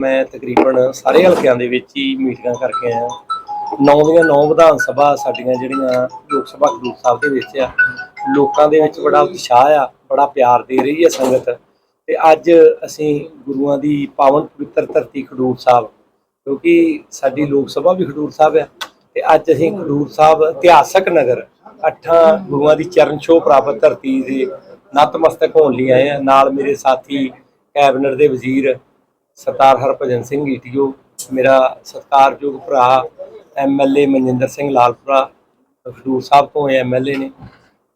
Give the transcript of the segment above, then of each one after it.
ਮੈਂ ਤਕਰੀਬਨ ਸਾਰੇ ਹਲਕਿਆਂ ਦੇ ਵਿੱਚ ਹੀ ਮੀਟਿੰਗਾਂ ਕਰਕੇ ਆਇਆ। ਨੌ ਦੀਆਂ ਨੌ ਵਿਧਾਨ ਸਭਾ ਸਾਡੀਆਂ ਜਿਹੜੀਆਂ ਲੋਕ ਸਭਾ ਖਡੂਰ ਸਾਹਿਬ ਦੇ ਵਿੱਚ ਆ, ਲੋਕਾਂ ਦੇ ਵਿੱਚ ਬੜਾ ਉਤਸ਼ਾਹ ਆ, ਬੜਾ ਪਿਆਰ ਦੇ ਰਹੀ ਹੈ ਸੰਗਤ। ਤੇ ਅੱਜ ਅਸੀਂ ਗੁਰੂਆਂ ਦੀ ਪਾਵਨ ਪਵਿੱਤਰ ਧਰਤੀ ਖਡੂਰ ਸਾਹਿਬ, ਕਿਉਂਕਿ ਸਾਡੀ ਲੋਕ ਸਭਾ ਵੀ ਖਡੂਰ ਸਾਹਿਬ ਆ। ਤੇ ਅੱਜ ਅਸੀਂ ਖਡੂਰ ਸਾਹਿਬ ਇਤਿਹਾਸਕ ਨਗਰ, ਅੱਠਾਂ ਗੁਰੂਆਂ ਦੀ ਚਰਨ ਛੋਹ ਪ੍ਰਾਪਤ ਧਰਤੀ ਦੇ ਨਤਮਸਤਕ ਹੋਣ ਲਈ ਆਏ ਆ। ਨਾਲ ਮੇਰੇ ਸਾਥੀ ਕੈਬਨਿਟ ਦੇ ਵਜ਼ੀਰ ਸਰਦਾਰ ਹਰਭਜਨ ਸਿੰਘ ਈਟੀਓ, ਮੇਰਾ ਸਤਿਕਾਰਯੋਗ ਭਰਾ ਐਮਐਲਏ ਮਨਜਿੰਦਰ ਸਿੰਘ ਲਾਲਪੁਰਾ ਖਡੂਰ ਸਾਹਿਬ ਤੋਂ ਐਮਐਲਏ ਨੇ।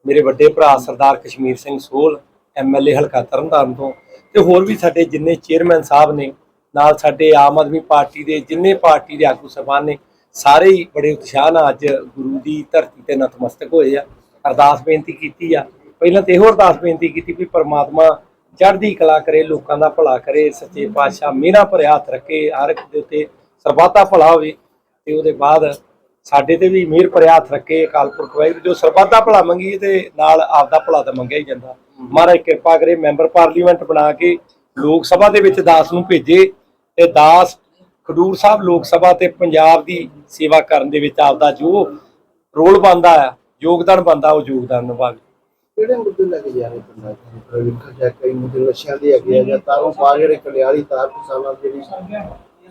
ਮੇਰੇ ਵੱਡੇ ਭਰਾ ਸਰਦਾਰ ਕਸ਼ਮੀਰ ਸਿੰਘ ਸੋਲ ਐਮਐਲਏ ਹਲਕਾ ਤਰਨਤਾਰਨ ਤੋਂ। ਤੇ ਹੋਰ ਵੀ ਸਾਡੇ ਜਿੰਨੇ ਚੇਅਰਮੈਨ ਸਾਹਿਬ ਨੇ, ਨਾਲ ਸਾਡੇ ਆਮ ਆਦਮੀ ਪਾਰਟੀ ਦੇ ਜਿੰਨੇ ਪਾਰਟੀ ਦੇ ਆਗੂ ਸਭਾਨ ਨੇ, ਸਾਰੇ ਹੀ ਬੜੇ ਉਤਸ਼ਾਹ ਨਾਲ ਅੱਜ ਗੁਰੂ ਦੀ ਧਰਤੀ ਤੇ ਨਤਮਸਤਕ ਹੋਏ ਆ। ਅਰਦਾਸ ਬੇਨਤੀ ਕੀਤੀ ਆ। ਪਹਿਲਾਂ ਤੇ ਇਹੋ ਅਰਦਾਸ ਬੇਨਤੀ ਕੀਤੀ ਵੀ ਪਰਮਾਤਮਾ ਚੜ੍ਹਦੀ ਕਲਾ ਕਰੇ, ਲੋਕਾਂ ਦਾ ਭਲਾ ਕਰੇ, ਸੱਚੇ ਪਾਤਸ਼ਾਹ ਮਿਹਰਾਂ ਭਰਿਆ ਹੱਥ ਰੱਖੇ, ਹਰ ਇੱਕ ਦੇ ਉੱਤੇ ਸਰਬੱਤਾ ਭਲਾ ਹੋਵੇ ਤੇ ਉਹਦੇ ਬਾਅਦ ਸਾਡੇ ਤੇ ਵੀ ਮਿਹਰ ਭਰਿਆ ਹੱਥ ਰੱਖੇ, ਅਕਾਲ ਪੁਰਖ ਵਾਹਿਗੁਰੂ, ਜੋ ਸਰਬੱਤਾ ਭਲਾ ਮੰਗੀ ਤੇ ਨਾਲ ਆਪਦਾ ਭਲਾ ਤਾਂ ਮੰਗਿਆ ਹੀ ਜਾਂਦਾ। ਮਹਾਰਾਜ ਕਿਰਪਾ ਕਰੇ, ਮੈਂਬਰ ਪਾਰਲੀਮੈਂਟ ਬਣਾ ਕੇ ਲੋਕ ਸਭਾ ਦੇ ਵਿੱਚ ਦਾਸ ਨੂੰ ਭੇਜੇ ਤੇ ਦਾਸ ਖਡੂਰ ਸਾਹਿਬ ਲੋਕ ਸਭਾ ਤੇ ਪੰਜਾਬ ਦੀ ਸੇਵਾ ਕਰਨ ਦੇ ਵਿੱਚ ਆਪਦਾ ਜੋ ਰੋਲ ਬਣਦਾ ਆ, ਯੋਗਦਾਨ ਬਣਦਾ, ਉਹ ਯੋਗਦਾਨ ਨਿਭਾਵੇ ਕਿਹੜੇ ਮੁੱਦੇ ਲੈ ਕੇ ਜਾ ਰਹੇ ਪਿੰਡਾਂ ਚ ਵੇਖਿਆ ਜਾ ਕਈ ਮੁੱਦੇ ਨਸ਼ਿਆਂ ਦੇ ਹੈਗੇ ਆ ਜਾਂ ਤਾਰੋਂ ਪਾਰ ਜਿਹੜੇ ਕਲਿਆਣੀ ਤਾਰ ਕਿਸਾਨਾਂ ਜਿਹੜੀ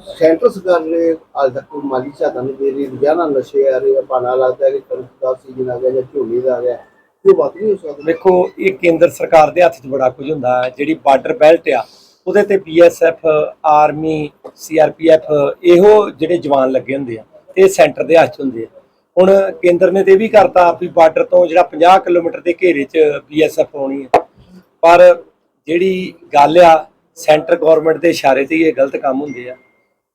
ਸੈਂਟਰ ਸਰਕਾਰ ਨੇ ਅੱਜ ਤੱਕ ਕੋਈ ਮਾਲੀ ਸਹਾਇਤਾ ਨਹੀਂ ਦੇ ਰਹੀ, ਰੋਜ਼ਾਨਾ ਨਸ਼ੇ ਆ ਰਹੇ ਆ ਪਾਣਾ ਲੱਗਦਾ ਕਿ ਕਣਕ ਦਾ ਸੀਜ਼ਨ ਆ ਗਿਆ ਜਾਂ ਝੋਨੇ ਦਾ ਆ ਗਿਆ ਉਹ ਵੱਧ ਨਹੀਂ ਹੋ ਸਕਦਾ। ਵੇਖੋ ਇਹ ਕੇਂਦਰ ਸਰਕਾਰ ਦੇ ਹੱਥ 'ਚ ਬੜਾ ਕੁਝ ਹੁੰਦਾ ਜਿਹੜੀ ਬਾਰਡਰ ਬੈਲਟ ਆ, ਉਹਦੇ ਤੇ ਬੀਐਸਐਫ ਆਰਮੀ ਸੀਆਰਪੀਐਫ ਇਹੋ ਜਿਹੜੇ ਜਵਾਨ ਲੱਗੇ ਹੁੰਦੇ ਆ ਤੇ ਇਹ ਸੈਂਟਰ ਦੇ ਹੱਥ 'ਚ ਹੁੰਦੇ ਆ। ਹੁਣ ਕੇਂਦਰ ਨੇ ਤੇ ਇਹ ਵੀ ਕਰਤਾ ਵੀ ਬਾਰਡਰ ਤੋਂ ਜਿਹੜਾ 50 ਕਿਲੋਮੀਟਰ ਦੇ ਘੇਰੇ 'ਚ ਬੀਐਸਐਫ ਆਉਣੀ ਹੈ। ਪਰ ਜਿਹੜੀ ਗੱਲ ਆ, ਸੈਂਟਰ ਗਵਰਨਮੈਂਟ ਦੇ ਇਸ਼ਾਰੇ ਤੇ ਹੀ ਇਹ ਗਲਤ ਕੰਮ ਹੁੰਦੇ ਆ।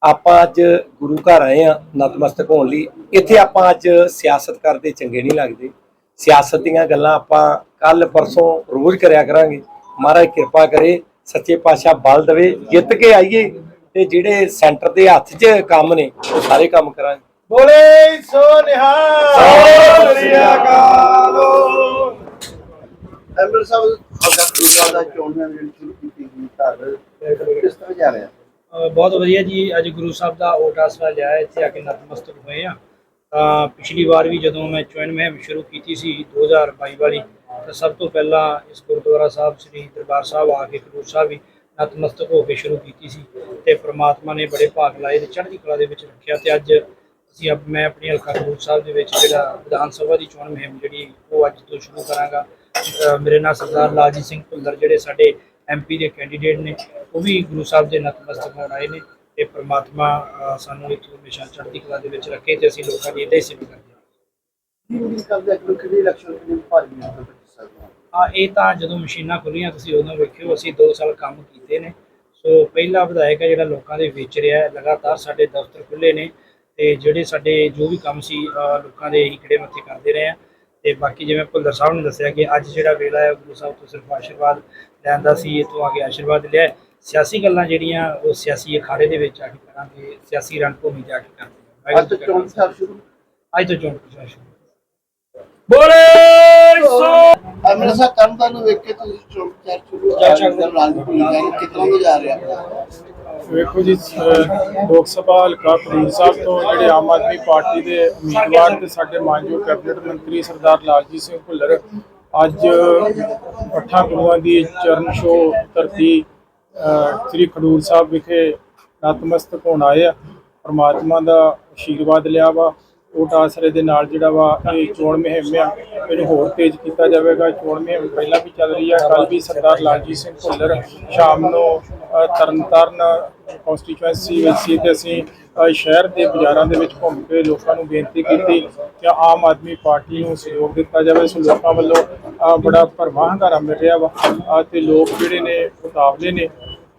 ਆਪਾਂ ਅੱਜ ਗੁਰੂ ਘਰ ਆਏ ਆ ਨਤਮਸਤਕ ਹੋਣ ਲਈ। ਇੱਥੇ ਆਪਾਂ ਅੱਜ ਸਿਆਸਤ ਕਰਦੇ ਚੰਗੇ ਨਹੀਂ ਲੱਗਦੇ। ਸਿਆਸਤ ਦੀਆਂ ਗੱਲਾਂ ਆਪਾਂ ਕੱਲ ਪਰਸੋਂ ਰੋਜ਼ ਕਰਿਆ ਕਰਾਂਗੇ। ਮਹਾਰਾਜ ਕਿਰਪਾ ਕਰੇ, ਸੱਚੇ ਪਾਤਸ਼ਾਹ ਬਲ ਦੇਵੇ, ਜਿੱਤ ਕੇ ਆਈਏ ਤੇ ਜਿਹੜੇ ਸੈਂਟਰ ਦੇ ਹੱਥ 'ਚ ਕੰਮ ਨੇ, ਉਹ ਸਾਰੇ ਕੰਮ ਕਰਾਂਗੇ। ਬੋਲੇ ਸੋ ਨਿਹਾਲ। ਸਤਿ ਸ੍ਰੀ ਅਕਾਲ। ਐਮਐਲ ਸਾਹਿਬ ਸਾਡਾ ਗੁਰੂਆਂ ਦਾ ਚੋਣਾਂ ਜਿਹੜੀ ਸ਼ੁਰੂ ਕੀਤੀ ਗਈ ਘਰ ਕਿਸ ਤਰ੍ਹਾਂ ਜਾ ਰਿਹਾ? ਅਹ ਬਹੁਤ ਵਧੀਆ ਜੀ। ਅੱਜ ਗੁਰੂ ਸਾਹਿਬ ਦਾ ਓਟ ਆਸਰਾ ਲਿਆ ਇੱਥੇ ਆ ਕੇ ਨਤਮਸਤਕ ਹੋਏ ਆ ਤਾਂ ਪਿਛਲੀ ਵਾਰ ਵੀ ਜਦੋਂ ਮੈਂ ਚੋਣ ਮੁਹਿੰਮ ਸ਼ੁਰੂ ਕੀਤੀ ਸੀ 2022 ਵਾਲੀ ਤਾਂ ਸਭ ਤੋਂ ਪਹਿਲਾਂ ਇਸ ਗੁਰਦੁਆਰਾ ਸਾਹਿਬ ਸ੍ਰੀ ਦਰਬਾਰ ਸਾਹਿਬ ਆ ਕੇ ਖਡੂਰ ਸਾਹਿਬ ਵੀ ਨਤਮਸਤਕ ਹੋ ਕੇ ਸ਼ੁਰੂ ਕੀਤੀ ਸੀ ਤੇ ਪ੍ਰਮਾਤਮਾ ਨੇ ਬੜੇ ਭਾਗ ਲਾਏ ਤੇ ਚੜ੍ਹਦੀ ਕਲਾ ਦੇ ਵਿੱਚ ਰੱਖਿਆ ਤੇ ਅੱਜ ਅਸੀਂ ਅਬ ਮੈਂ ਆਪਣੀ ਹਲਕਾ ਖਡੂਰ ਸਾਹਿਬ ਦੇ ਵਿੱਚ ਜਿਹੜਾ ਵਿਧਾਨ ਸਭਾ ਦੀ ਚੋਣ ਮੁਹਿੰਮ ਜਿਹੜੀ ਉਹ ਅੱਜ ਤੋਂ ਸ਼ੁਰੂ ਕਰਾਂਗਾ। ਮੇਰੇ ਨਾਲ ਸਰਦਾਰ ਲਾਲਜੀਤ ਸਿੰਘ ਭੁੱਲਰ ਜਿਹੜੇ ਸਾਡੇ ਐਮਪੀ ਦੇ ਕੈਂਡੀਡੇਟ ਨੇ ਉਹ ਵੀ ਗੁਰੂ ਸਾਹਿਬ ਦੇ ਨਤਮਸਤਕ ਹੋਣ ਆਏ ਨੇ ਤੇ ਪ੍ਰਮਾਤਮਾ ਸਾਨੂੰ ਇੱਥੋਂ ਹਮੇਸ਼ਾ ਚੜ੍ਹਦੀ ਕਲਾ ਦੇ ਵਿੱਚ ਰੱਖੇ ਤੇ ਅਸੀਂ ਲੋਕਾਂ ਦੀ ਇਦਾਂ ਹੀ ਸੇਵਾ ਕਰਦੇ ਹਾਂ। ਕਰਦੇ ਕਿਹੜੀ ਇਲੈਕਸ਼ਨ ਭਾਰੀ ਮਿਹਨਤ ਆ ਇਹ ਤਾਂ ਜਦੋਂ ਮਸ਼ੀਨਾਂ ਖੁੱਲੀਆਂ ਤੁਸੀਂ ਉਦੋਂ ਵੇਖਿਓ ਅਸੀਂ 2 ਸਾਲ ਕੰਮ ਕੀਤੇ ਨੇ। ਸੋ ਪਹਿਲਾ ਵਿਧਾਇਕ ਹੈ ਜਿਹੜਾ ਲੋਕਾਂ ਦੇ ਵਿੱਚ ਰਿਹਾ। ਲਗਾਤਾਰ ਸਾਡੇ ਦਫ਼ਤਰ ਖੁੱਲੇ ਨੇ। ਤੇ ਜਿਹੜੇ ਸਾਡੇ ਜੋ ਵੀ ਕੰਮ ਸੀ ਲੋਕਾਂ ਦੇ ਖੜੇ ਮੱਥੇ ਕਰਦੇ ਰਹੇ ਆ। ਤੇ ਬਾਕੀ ਜਿਵੇਂ ਭੁੱਲਰ ਸਾਹਿਬ ਨੇ ਦੱਸਿਆ ਕਿ ਅੱਜ ਜਿਹੜਾ ਵੇਲਾ ਹੈ ਗੁਰੂ ਸਾਹਿਬ ਤੋਂ ਸਿਰਫ ਆਸ਼ੀਰਵਾਦ ਲੈਣ ਦਾ ਸੀ ਇਤੋਂ ਆ ਕੇ ਆਸ਼ੀਰਵਾਦ ਲਿਆ। ਸਿਆਸੀ ਗੱਲਾਂ ਜਿਹੜੀਆਂ ਉਹ ਸਿਆਸੀ ਅਖਾੜੇ ਦੇ ਵਿੱਚ ਆ ਕੇ ਕਰਾਂਗੇ ਸਿਆਸੀ ਰਣਭੂਮੀ ਜਾ ਕੇ ਕਰਾਂਗੇ। ਅੱਜ ਤੋਂ ਚੋਣ ਪ੍ਰਚਾਰ ਸ਼ੁਰੂ? ਅੱਜ ਤੋਂ ਚੋਣ ਪ੍ਰਚਾਰ ਸ਼ੁਰੂ। ਨੂੰ ਵੇਖ ਕੇ ਤੁਸੀਂ ਜਾ ਸਕਦੇ ਹੋ। ਰਾਜਨੀਤੀ ਜਾਨੀ ਕਿਤਨਾ ਤੋਂ ਜਾ ਰਿਹਾ? ਵੇਖੋ ਜੀ ਅਹ ਲੋਕ ਸਭਾ ਹਲਕਾ ਖਡੂਰ ਸਾਹਿਬ ਤੋਂ ਜਿਹੜੇ ਆਮ ਆਦਮੀ ਪਾਰਟੀ ਦੇ ਉਮੀਦਵਾਰ ਤੇ ਸਾਡੇ ਮਾਨਯੋਗ ਕੈਬਨਿਟ ਮੰਤਰੀ ਸਰਦਾਰ ਲਾਲਜੀਤ ਸਿੰਘ ਭੁੱਲਰ ਅੱਜ ਅੱਠਾਂ ਗੁਰੂਆਂ ਦੀ ਚਰਨ ਛੋਹ ਧਰਤੀ ਸ੍ਰੀ ਖਡੂਰ ਸਾਹਿਬ ਵਿਖੇ ਨਤਮਸਤਕ ਹੋਣ ਆਏ ਆ। ਪ੍ਰਮਾਤਮਾ ਦਾ ਆਸ਼ੀਰਵਾਦ ਲਿਆ ਵਾ। ਓਟ ਆਸਰੇ ਦੇ ਨਾਲ ਜਿਹੜਾ ਵਾ ਇਹ ਚੋਣ ਮੁਹਿੰਮ ਆ ਇਹਨੂੰ ਹੋਰ ਤੇਜ਼ ਕੀਤਾ ਜਾਵੇਗਾ। ਚੋਣ ਮੁਹਿੰਮ ਪਹਿਲਾਂ ਵੀ ਚੱਲ ਰਹੀ ਆ। ਕੱਲ ਵੀ ਸਰਦਾਰ ਲਾਲਜੀਤ ਸਿੰਘ ਭੁੱਲਰ ਸ਼ਾਮ ਨੂੰ ਤਰਨਤਾਰਨ ਕਨਸਟੀਚੁਐਂਸੀ ਵਿੱਚ ਸੀ ਤੇ ਅਸੀਂ ਸ਼ਹਿਰ ਦੇ ਬਾਜ਼ਾਰਾਂ ਦੇ ਵਿੱਚ ਘੁੰਮ ਕੇ ਲੋਕਾਂ ਨੂੰ ਬੇਨਤੀ ਕੀਤੀ ਕਿ ਆਮ ਆਦਮੀ ਪਾਰਟੀ ਨੂੰ ਸਹਿਯੋਗ ਦਿੱਤਾ ਜਾਵੇ। ਸੋ ਲੋਕਾਂ ਵੱਲੋਂ ਬੜਾ ਭਰਵਾਂ ਹੰਗਾਰਾ ਮਿਲ ਰਿਹਾ ਵਾ। ਅ, ਤੇ ਲੋਕ ਜਿਹੜੇ ਨੇ ਉਤਾਵਲੇ ਨੇ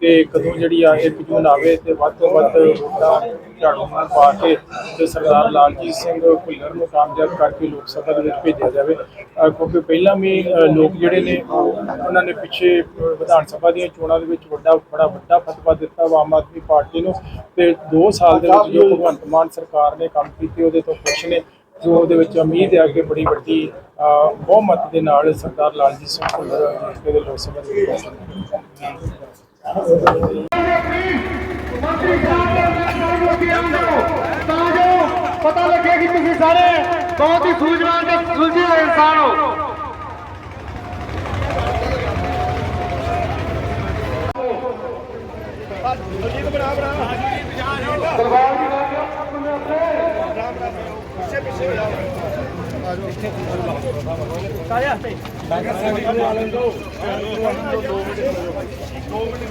ਤੇ ਕਦੋਂ ਜਿਹੜੀ ਆ ਇੱਕ ਜੂਨ ਆਵੇ ਤੇ ਵੱਧ ਤੋਂ ਵੱਧ ਵੋਟਾਂ ਝਾੜੂ ਨਾਲ ਪਾ ਕੇ ਤੇ ਸਰਦਾਰ ਲਾਲਜੀਤ ਸਿੰਘ ਭੁੱਲਰ ਨੂੰ ਕਾਮਯਾਬ ਕਰਕੇ ਲੋਕ ਸਭਾ ਦੇ ਵਿੱਚ ਭੇਜਿਆ ਜਾਵੇ। ਕਿਉਂਕਿ ਪਹਿਲਾਂ ਵੀ ਲੋਕ ਜਿਹੜੇ ਨੇ, ਉਹ ਉਹਨਾਂ ਨੇ ਪਿੱਛੇ ਵਿਧਾਨ ਸਭਾ ਦੀਆਂ ਚੋਣਾਂ ਦੇ ਵਿੱਚ ਵੱਡਾ, ਬੜਾ ਵੱਡਾ ਫਤਵਾ ਦਿੱਤਾ ਵਾ ਆਮ ਆਦਮੀ ਪਾਰਟੀ ਨੂੰ ਤੇ 2 ਸਾਲ ਦੇ ਵਿੱਚ ਜੋ ਭਗਵੰਤ ਮਾਨ ਸਰਕਾਰ ਨੇ ਕੰਮ ਕੀਤੇ, ਉਹਦੇ ਤੋਂ ਖੁਸ਼ ਨੇ, ਜੋ ਉਹਦੇ ਵਿੱਚ ਉਮੀਦ ਹੈ ਕਿ ਬੜੀ ਵੱਡੀ ਬਹੁਮਤ ਦੇ ਨਾਲ ਸਰਦਾਰ ਲਾਲਜੀਤ ਸਿੰਘ ਭੁੱਲਰ ਦੇ ਲੋਕ ਸਭਾ ਦੇ ਵਿੱਚ ਮੰਤਰੀ ਸਾਹਿਬ ਦਾ ਨਾਮ ਲੋਕੀ ਆਉਂਦੋ ਤਾਂ ਜੋ ਪਤਾ ਲੱਗੇ ਕਿ ਤੁਸੀਂ ਸਾਰੇ ਬਹੁਤ ਹੀ ਸੂਝਵਾਨ ਤੇ ਸੁਲਝੇ ਹੋਏ ਇਨਸਾਨ ਹੋ ਅਜੀਤ ਬਣਾ ਬਣਾ ਹਾਜੀ ਬਿਹਾਰ ਹੋ ਦਰਬਾਰ ਦੀ ਗੱਲ ਕਰ ਬੰਦੇ ਆਪਣੇ ਰਾਮ ਰਾਮ ਪਿੱਛੇ ਪਿੱਛੇ ਹੋ ਜਾਓ ਆਜੋ ਇੱਥੇ ਕਾਇਆ ਤੇ ਮੈਂ ਕਹਿੰਦਾ ਦੋ ਮਿੰਟ 2 ਮਿੰਟ